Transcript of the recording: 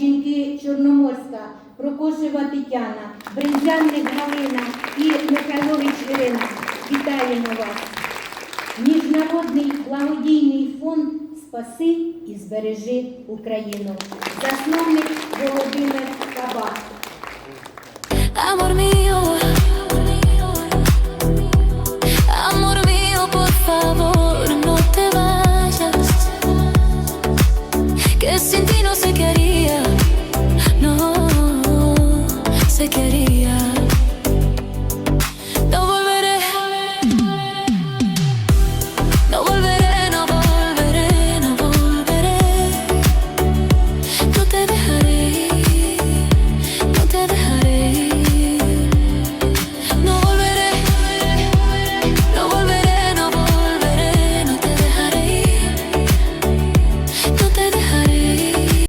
жінки Чорноморська, Прокошева Тетяна, Бринзяник Галина і Михайлович Ірина. Вітаємо вас! Міжнародний благодійний фонд Спаси і збережи Україну. Засновник Володимир Кабак. Que sin ti no sé. quería.